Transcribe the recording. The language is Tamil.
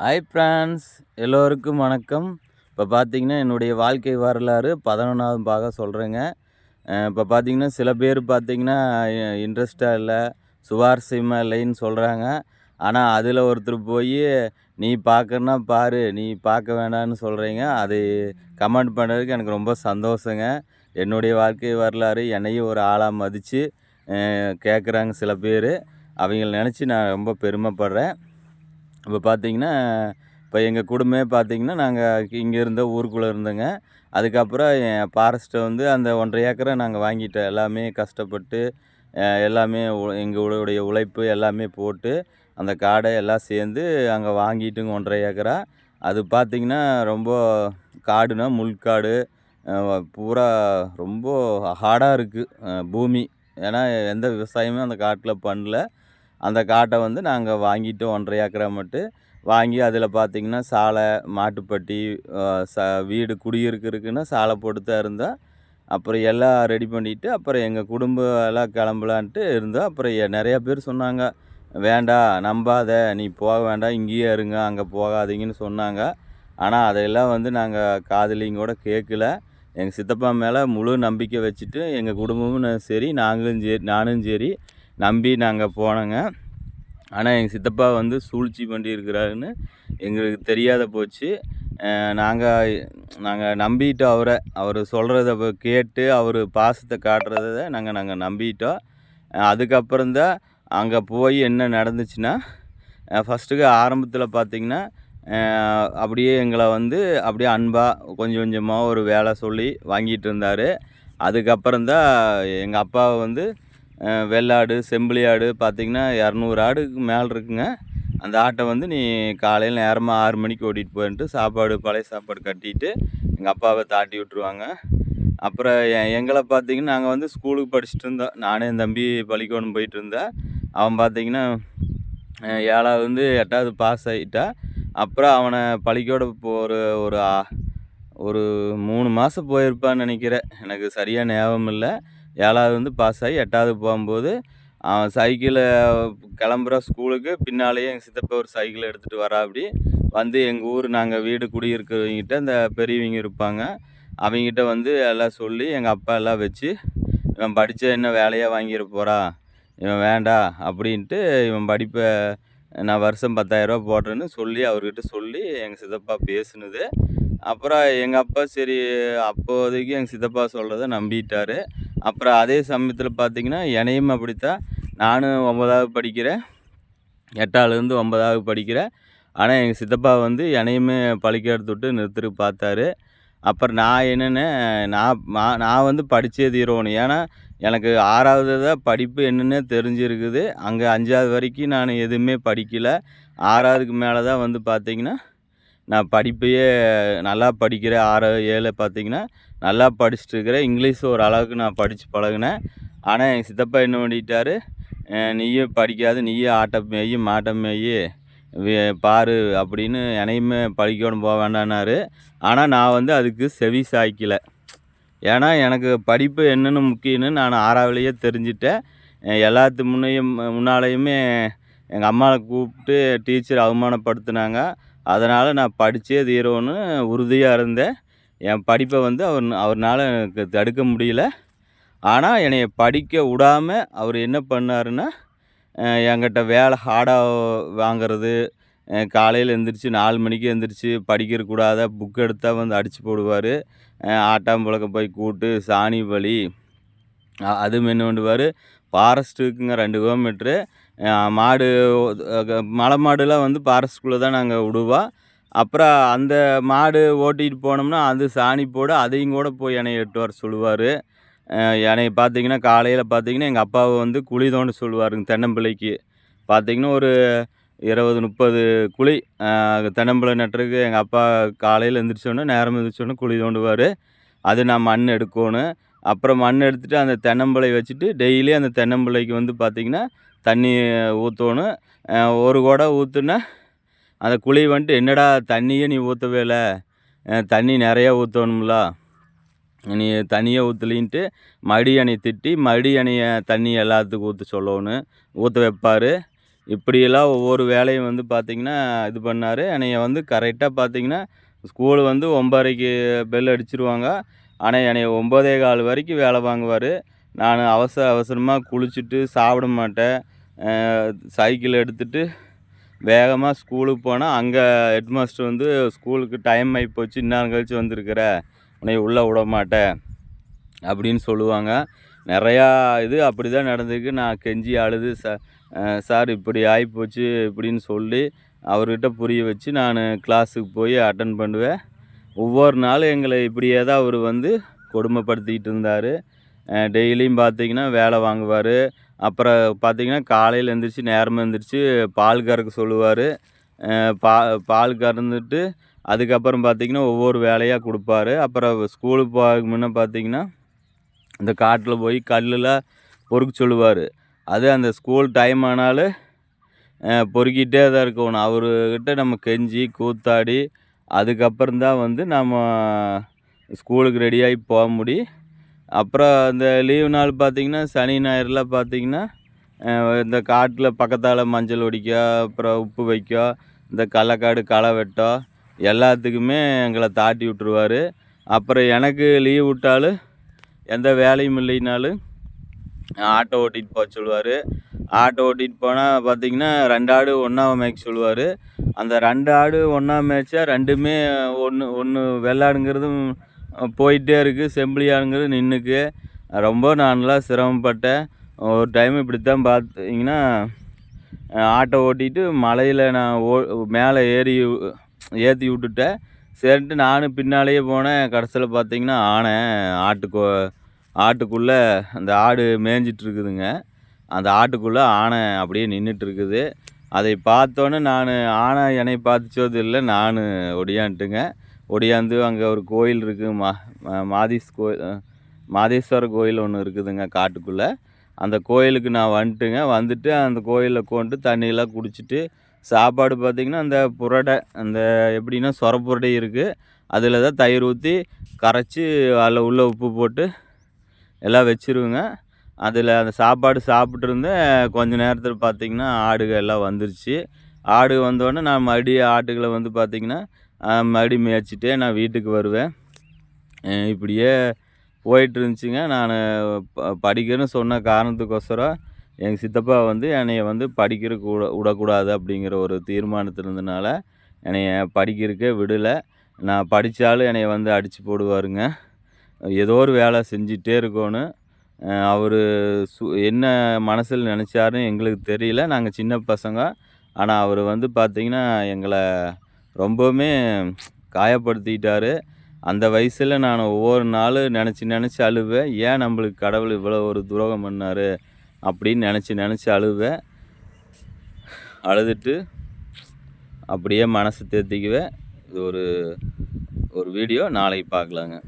ஹாய் ஃப்ரான்ஸ் எல்லோருக்கும் வணக்கம். இப்போ பார்த்தீங்கன்னா என்னுடைய வாழ்க்கை வரலாறு பதினொன்றாவது பாக சொல்கிறேங்க இப்போ பார்த்தீங்கன்னா சில பேர் பார்த்தீங்கன்னா இன்ட்ரெஸ்டாக இல்லை சுவாரஸ்யமாக இல்லைன்னு சொல்கிறாங்க ஆனால் அதில் ஒருத்தர் போய் நீ பார்க்கறனா பாரு நீ பார்க்க வேண்டாம்னு சொல்கிறீங்க அது கமெண்ட் பண்ணுறதுக்கு எனக்கு ரொம்ப சந்தோஷங்க. என்னுடைய வாழ்க்கை வரலாறு என்னையும் ஒரு ஆளாக மதித்து கேட்குறாங்க சில பேர். அவங்கள நினச்சி நான் ரொம்ப பெருமைப்படுறேன். இப்போ பார்த்தீங்கன்னா இப்போ எங்கள் குடும்பமே பார்த்தீங்கன்னா நாங்கள் இங்கே இருந்த ஊருக்குள்ளே இருந்தோங்க. அதுக்கப்புறம் என் ஃபாரஸ்ட்டை வந்து அந்த ஒன்றரை ஏக்கரை நாங்கள் வாங்கிட்டோம். எல்லாமே கஷ்டப்பட்டு எல்லாமே எங்களுடைய உழைப்பு எல்லாமே போட்டு அந்த காடை எல்லாம் சேர்ந்து அங்கே வாங்கிட்டுங்க ஒன்றரை ஏக்கரா. அது பார்த்திங்கன்னா ரொம்ப காடுனா முள்காடு பூரா ரொம்ப ஹார்டாக இருக்குது பூமி. ஏன்னா எந்த விவசாயமும் அந்த காட்டில் பண்ணல. அந்த காட்டை வந்து நாங்கள் வாங்கிட்டோம் ஒன்றரை ஏக்கரை மட்டும் வாங்கி அதில் பார்த்திங்கன்னா சாலை மாட்டுப்பட்டி ச வீடு குடியிருக்கிறதுக்குன்னா சாலை போட்டு தான் இருந்தோம் அப்புறம் எல்லாம் ரெடி பண்ணிவிட்டு அப்புறம் எங்கள் குடும்பம் எல்லாம் கிளம்பலான்ட்டு இருந்தோம். அப்புறம் நிறையா பேர் சொன்னாங்க வேண்டாம் நம்பாத நீ போக வேண்டாம் இங்கேயே இருங்க அங்கே போகாதீங்கன்னு சொன்னாங்க. ஆனால் அதையெல்லாம் வந்து நாங்கள் காதலிங்க கூட கேட்கல. எங்கள் சித்தப்பா மேலே முழு நம்பிக்கை வச்சுட்டு எங்கள் குடும்பமும் சரி நாங்களும் சரி நானும் சரி நம்பி நாங்கள் போனோங்க. ஆனால் எங்கள் சித்தப்பா வந்து சூழ்ச்சி பண்ணியிருக்கிறாருன்னு எங்களுக்கு தெரியாத போச்சு. நாங்கள் நாங்கள் நம்பிட்டோம் அவரை. அவர் சொல்கிறத கேட்டு அவர் பாசத்தை காட்டுறத நாங்கள் நாங்கள் நம்பிட்டோம். அதுக்கப்புறம்தான் அங்கே போய் என்ன நடந்துச்சுன்னா ஃபஸ்ட்டுக்கு ஆரம்பத்தில் பார்த்திங்கன்னா அப்படியே எங்களை வந்து அப்படியே அன்பாக கொஞ்சம் கொஞ்சமாக ஒரு வேலை சொல்லி வாங்கிட்டு இருந்தார். அதுக்கப்புறம்தான் எங்கள் அப்பாவை வந்து வெள்ளாடு செம்பிளி ஆடு பார்த்திங்கன்னா இரநூறு ஆடுக்கு மேலே இருக்குங்க. அந்த ஆட்டை வந்து நீ காலையில் நேரமாக ஆறு மணிக்கு ஓட்டிகிட்டு போயிட்டு சாப்பாடு பழைய சாப்பாடு கட்டிட்டு எங்கள் அப்பாவை தாட்டி விட்ருவாங்க அப்புறம் எங்களை பார்த்திங்கன்னா நாங்கள் வந்து ஸ்கூலுக்கு படிச்சுட்டு இருந்தோம். நானே என் தம்பி பள்ளிக்கூடம் போயிட்டு இருந்தேன். அவன் பார்த்திங்கன்னா ஏழாவது வந்து எட்டாவது பாஸ் ஆகிட்டா அப்புறம் அவனை பள்ளிக்கூட போகிற ஒரு ஒரு மூணு மாதம் போயிருப்பான்னு நினைக்கிறேன். எனக்கு சரியாக ஞாபகம் இல்லை. ஏழாவது வந்து பாஸ் ஆகி எட்டாவது போகும்போது அவன் சைக்கிளை கிளம்புற ஸ்கூலுக்கு பின்னாலேயே எங்கள் சித்தப்பா ஒரு சைக்கிள் எடுத்துகிட்டு வரா அப்படி. வந்து எங்கள் ஊர் நாங்கள் வீடு குடியிருக்கிறவங்கிட்ட இந்த பெரியவங்க இருப்பாங்க. அவங்ககிட்ட வந்து எல்லாம் சொல்லி எங்கள் அப்பா எல்லாம் வச்சு இவன் படித்த என்ன வேலையாக வாங்கிட போகிறா இவன் வேண்டா அப்படின்ட்டு இவன் படிப்பை நான் வருஷம் பத்தாயிரரூபா போடுறேன்னு சொல்லி அவர்கிட்ட சொல்லி எங்கள் சித்தப்பா பேசுனது. அப்புறம் எங்கள் அப்பா சரி அப்போதைக்கு எங்கள் சித்தப்பா சொல்கிறத நம்பிட்டார். அப்புறம் அதே சமயத்தில் பார்த்திங்கன்னா என்னையும் அப்படித்தான் நானும் ஒன்பதாவது படிக்கிறேன். எட்டாவதுலேருந்து ஒன்பதாவது படிக்கிறேன். ஆனால் எங்கள் சித்தப்பா வந்து என்னையுமே பழிக்க விட்டு நிறுத்துறதுக்கு பார்த்தாரு. அப்புறம் நான் என்னென்ன நான் நான் வந்து படித்தே தீரணும். ஏன்னா எனக்கு ஆறாவது தான் படிப்பு என்னென்னு தெரிஞ்சிருக்குது. அங்கே அஞ்சாவது வரைக்கும் நான் எதுவுமே படிக்கலை. ஆறாவதுக்கு மேலே தான் வந்து பார்த்திங்கன்னா நான் படிப்பையே நல்லா படிக்கிறேன் ஆறு ஏழு பார்த்திங்கன்னா நல்லா படிச்சுட்டு இருக்கிறேன் இங்கிலீஷ் ஒரு அளவுக்கு நான் படித்து பழகினேன். ஆனால் எங்கள் சித்தப்பா என்ன பண்ணிட்டாரு? நீயும் படிக்காது நீயும் ஆட்டம் மேய் மாட்டம் மேய் பாரு அப்படின்னு என்னையுமே படிக்கணும் போக வேண்டான்னாரு ஆனால் நான் வந்து அதுக்கு செவி சாய்க்கலை. ஏன்னா எனக்கு படிப்பு என்னென்னு முக்கியம்னு நான் ஆறாவிலேயே தெரிஞ்சுட்டேன். எல்லாத்து முன்னையும் முன்னாலேயுமே எங்கள் அம்மாவை கூப்பிட்டு டீச்சர் அவமானப்படுத்தினாங்க. அதனால் நான் படித்தே தீரோன்னு உறுதியாக இருந்தேன். என் படிப்பை வந்து அவர் அவர்னால் எனக்கு தடுக்க முடியல. ஆனால் என்னை படிக்க விடாமல் அவர் என்ன பண்ணாருன்னா என்கிட்ட வேலை ஹார்டாக வாங்கிறது காலையில் எழுந்திரிச்சி நாலு மணிக்கு எழுந்திரிச்சி படிக்கிறக்கூடாத புக் எடுத்தால் வந்து அடித்து போடுவார். ஆட்டாம்பழக்க போய் கூட்டு சாணி வழி அது என்ன பண்ணுவார். ஃபாரஸ்ட்டுக்குங்க ரெண்டு கிலோமீட்ரு மாடு மலை மாடுலாம் வந்து பாரஸ்குள்ளே தான் நாங்கள் விடுவோம் அப்புறம் அந்த மாடு ஓட்டிகிட்டு போனோம்னா அது சாணி போட அதையும் கூட போய் என்னை எட்டு வர சொல்லுவார். என்னை பார்த்தீங்கன்னா காலையில் பார்த்தீங்கன்னா எங்கள் அப்பாவை வந்து குழி தோண்ட சொல்லுவாருங்க தென்னம்பிள்ளைக்கு. பார்த்தீங்கன்னா ஒரு இருபது முப்பது குழி தென்னம்பிள்ளை நட்டுறதுக்கு எங்கள் அப்பா காலையில் எழுந்திரிச்சோன்னே நேரம் எழுந்திரிச்சோன்னே குழி தோண்டுவார். அது நான் மண் எடுக்கணும். அப்புறம் மண் எடுத்துகிட்டு அந்த தென்னம்பிள்ளை வச்சுட்டு டெய்லி அந்த தென்னம்பிள்ளைக்கு வந்து பார்த்திங்கன்னா தண்ணி ஊற்றணும் ஒரு குடம் ஊற்றுனா அந்த குழி வந்துட்டு என்னடா தண்ணியே நீ ஊற்றவே இல்லை? தண்ணி நிறையா ஊற்றணும்ல நீ தண்ணியே ஊற்றலின்ட்டு மடி அணையை திட்டி மடி அணைய தண்ணி எல்லாத்துக்கும் ஊற்ற சொல்லணும். ஊற்ற வைப்பார். இப்படியெல்லாம் ஒவ்வொரு வேலையும் வந்து பார்த்திங்கன்னா இது பண்ணார். என்னைய வந்து கரெக்டாக பார்த்திங்கன்னா ஸ்கூலு வந்து ஒம்பரைக்கு பெல் அடிச்சிருவாங்க. ஆனால் என்னைய ஒம்போதே கால் வரைக்கும் வேலை வாங்குவார். நான் அவசர அவசரமாக குளிச்சுட்டு சாப்பிட மாட்டேன். சைக்கிள் எடுத்துகிட்டு வேகமாக ஸ்கூலுக்கு போனால் அங்கே ஹெட்மாஸ்டர் வந்து ஸ்கூலுக்கு டைம் ஆகி போச்சு இந்நேரம் கழிச்சு வந்திருக்கிற உன்னை உள்ளே விட மாட்டேன் அப்படின்னு சொல்லுவாங்க. நிறையா இது அப்படி தான் நடந்திருக்கு. நான் கெஞ்சி அழுது ச சார் இப்படி ஆகிப்போச்சு இப்படின்னு சொல்லி அவர்கிட்ட புரிய வச்சு நான் கிளாஸுக்கு போய் அட்டன் பண்ணுவேன். ஒவ்வொரு நாளும் எங்களை இப்படியே தான் அவர் வந்து கொடுமைப்படுத்திக்கிட்டு இருந்தார். டெய்லியும் பார்த்தீங்கன்னா வேலை வாங்குவார். அப்புறம் பார்த்தீங்கன்னா காலையில் எழுந்திரிச்சி நேரமாக எழுந்திரிச்சி பால் கறக்க சொல்லுவார். பா பால் கறந்துட்டு அதுக்கப்புறம் பார்த்தீங்கன்னா ஒவ்வொரு வேலையாக கொடுப்பாரு. அப்புறம் ஸ்கூலுக்கு போக முன்னே பார்த்தீங்கன்னா இந்த காட்டில் போய் கல்லில் பொறுக்க சொல்லுவார். அது அந்த ஸ்கூல் டைம் ஆனாலும் பொறுக்கிட்டே தான் இருக்கணும். அவர்கிட்ட நம்ம கெஞ்சி கூத்தாடி அதுக்கப்புறம் தான் வந்து நம்ம ஸ்கூலுக்கு ரெடியாகி போக முடியும். அப்புறம் இந்த லீவு நாள் பார்த்திங்கன்னா சனி ஞாயிறுலாம் பார்த்திங்கன்னா இந்த காட்டில் பக்கத்தால் மஞ்சள் ஒடிக்க அப்புறம் உப்பு வைக்க இந்த கடலக்காடு களை வெட்ட எல்லாத்துக்குமே எங்களை தாட்டி விட்ருவார் அப்புறம் எனக்கு லீவ் விட்டாலும் எந்த வேலையும் இல்லைனாலும் ஆட்டோ ஓட்டிகிட்டு போக சொல்லுவார். ஆட்டோ ஓட்டிகிட்டு போனால் பார்த்தீங்கன்னா ரெண்டு ஆடு ஒன்றா மேய்க்க சொல்லுவார். அந்த ரெண்டு ஆடு ஒன்றா மேய்ச்சா ரெண்டுமே ஒன்று ஒன்று வெள்ளாடுங்கிறதும் போயிட்டே இருக்குது செம்பிளியானுங்கிறது நின்றுக்கு ரொம்ப நான்லாம் சிரமப்பட்டேன். ஒரு டைம் இப்படி தான் பார்த்தீங்கன்னா ஆட்டோ ஓட்டிகிட்டு மலையில் நான் ஓ மேலே ஏறி ஏற்றி விட்டுட்டேன். சரின்ட்டு நானும் பின்னாலேயே போனேன். கடைசியில் பார்த்தீங்கன்னா ஆனை ஆட்டுக்கு ஆட்டுக்குள்ளே அந்த ஆடு மேய்ஞ்சிட்ருக்குதுங்க அந்த ஆட்டுக்குள்ளே ஆனை அப்படியே நின்றுட்டுருக்குது அதை பார்த்தோன்னே நான் ஆனை என்னை பார்த்துச்சோது இல்லை நான் ஒடியான்ட்டுங்க. ஒடியாந்து அங்கே ஒரு கோயில் இருக்குது மா மாதீஸ் கோயில் மாதேஸ்வரர் கோயில் ஒன்று இருக்குதுங்க காட்டுக்குள்ளே. அந்த கோயிலுக்கு நான் வந்துட்டுங்க. வந்துட்டு அந்த கோயிலில் கொண்டு தண்ணியெல்லாம் குடிச்சிட்டு சாப்பாடு பார்த்திங்கன்னா அந்த புரடை அந்த எப்படின்னா சொர புரடை இருக்குது அதில் தான் தயிர் ஊற்றி கரைச்சி அதில் உள்ள உப்பு போட்டு எல்லாம் வச்சுருவேங்க. அதில் அந்த சாப்பாடு சாப்பிட்ருந்தேன் கொஞ்ச நேரத்தில் பார்த்திங்கன்னா ஆடுகள் எல்லாம் வந்துருச்சு. ஆடு வந்தோடனே நான் மறுபடியும் ஆட்டுகளை வந்து பார்த்திங்கன்னா மறுபடியும் மேய்ச்சிட்டே நான் வீட்டுக்கு வருவேன். இப்படியே போயிட்டு இருந்துச்சுங்க நான் ப படிக்கிறேன்னு சொன்ன காரணத்துக்கோசரம் எங்கள் சித்தப்பா வந்து என்னைய வந்து படிக்கிறதுக்கு விட விடக்கூடாது அப்படிங்கிற ஒரு தீர்மானத்தில் இருந்தனால என்னைய படிக்கிறதுக்கே விடலை. நான் படித்தாலும் என்னைய வந்து அடித்து போடுவாருங்க. ஏதோ ஒரு வேலை செஞ்சிட்டே இருக்கணும் அவர் சு என்ன மனசில் நினச்சாருன்னு எங்களுக்கு தெரியல. நாங்கள் சின்ன பசங்க. ஆனால் அவர் வந்து பார்த்திங்கன்னா எங்களை ரொம்பவுமே காயப்படுத்திக்கிட்டார் அந்த வயசில் நான் ஒவ்வொரு நாளும் நினச்சி நினச்சி அழுவேன். ஏன் நம்மளுக்கு கடவுள் இவ்வளோ ஒரு துரோகம் பண்ணார்? அப்படின்னு நினச்சி நினச்சி அழுவேன். அழுதுட்டு அப்படியே மனசு தேர்த்திக்குவேன் இது ஒரு ஒரு வீடியோ. நாளைக்கு பார்க்கலாங்க.